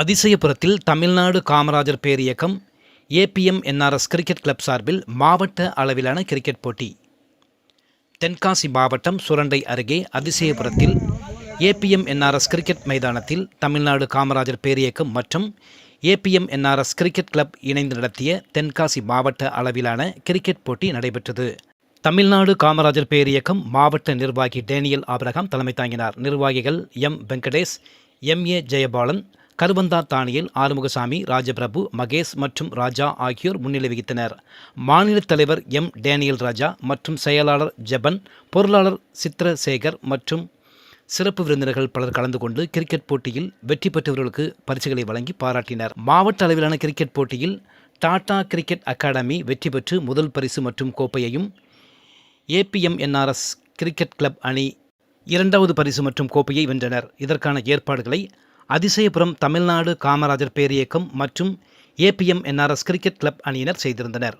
அதிசயபுரத்தில் தமிழ்நாடு காமராஜர் பேரியக்கம் APM NRS cricket club சார்பில் மாவட்ட அளவிலான கிரிக்கெட் போட்டி. தென்காசி மாவட்டம் சுரண்டை அருகே அதிசயபுரத்தில் ஏபிஎம் என்ஆர்எஸ் கிரிக்கெட் மைதானத்தில் தமிழ்நாடு காமராஜர் பேரியக்கம் மற்றும் ஏபிஎம் என்ஆர்எஸ் கிரிக்கெட் கிளப் இணைந்து நடத்திய தென்காசி மாவட்ட அளவிலான கிரிக்கெட் போட்டி நடைபெற்றது. தமிழ்நாடு காமராஜர் பேரியக்கம் மாவட்ட நிர்வாகி டேனியல் ஆபிரகாம் தலைமை தாங்கினார். நிர்வாகிகள் M Venkatesh M A Jayapalan Karuvantha Daniel Arumugasamy Rajaprabhu Mahesh மற்றும் ராஜா ஆகியோர் முன்னிலை வகித்தனர். மாநில தலைவர் எம். டேனியல் ராஜா மற்றும் செயலாளர் ஜெபன் பொருளாளர் சித்ரசேகர் மற்றும் சிறப்பு விருந்தினர்கள் பலர் கலந்து கொண்டு கிரிக்கெட் போட்டியில் வெற்றி பெற்றவர்களுக்கு பரிசுகளை வழங்கி பாராட்டினர். மாவட்ட அளவிலான கிரிக்கெட் போட்டியில் டாடா கிரிக்கெட் அகாடமி வெற்றி பெற்று முதல் பரிசு மற்றும் கோப்பையையும் ஏபிஎம்என்ஆர்எஸ் கிரிக்கெட் கிளப் அணி இரண்டாவது பரிசு மற்றும் கோப்பையை வென்றனர். இதற்கான ஏற்பாடுகளை அதிசயபுரம் தமிழ்நாடு காமராஜர் பேரியக்கம் மற்றும் ஏபிஎம் என்ஆர்எஸ் கிரிக்கெட் கிளப் அணியினர் செய்திருந்தனர்.